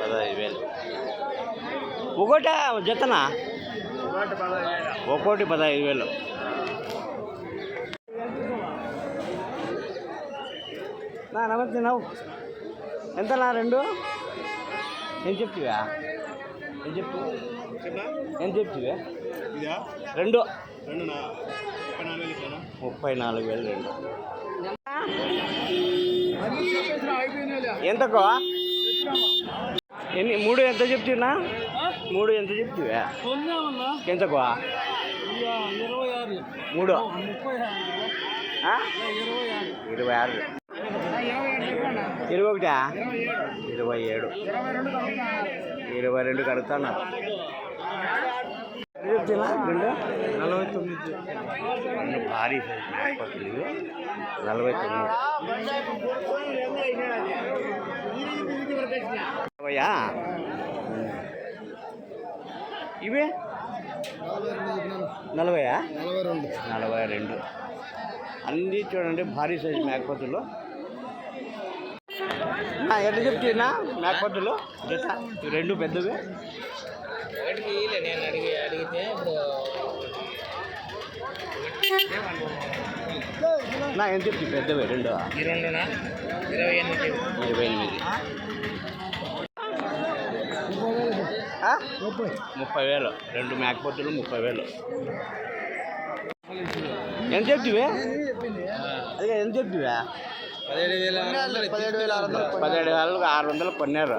పదహైదు వేలు. ఒకట జతనా? ఒక్కోటి పదహైదు వేలు. నా నమస్తే నవ్వు. ఎంత నా రెండు? ఏం చెప్తివా? ఏం చెప్తు? ఏం చెప్తివా? ఇదా? రెండు. ముప్పై నాలుగు వేలు రెండు. ఎంతకో? ఎన్ని మూడు ఎంత చెప్తున్నా? మూడు ఎంత చెప్తివా ఎంతకో? మూడు. ఇరవై ఆరు. ఇరవై ఒకటా? ఇరవై ఏడు. ఇరవై రెండు కడుతున్నారు చెప్తున్నా? రెండు? నలభై తొమ్మిది. భారీ సైజు. నలభై తొమ్మిది. నలభయా ఇవే? నలభయా? నలభై రెండు అన్నీ చూడండి భారీ సైజు మేకపోతులు. ఆ, ఎట్లా చెప్తున్నా మేకపోతులు. జత ఇవి రెండు పెద్దవి. నేను అడిగి అడిగితే ఇప్పుడు నా ఎంత చెప్తుంది పెద్దవి రెండు రెండునా ఇరవై ఎనిమిది. ఇరవై ఎనిమిది? ముప్పై వేలు. రెండు మేకపోతులు ముప్పై వేలు. ఎంత చెప్తివే? అదే ఎంత చెప్తివా? పదిహేడు వేల పదిహేడు వేల ఆరు వందలు పదిహేడు వేలకు ఆరు వందలు కొన్నారు?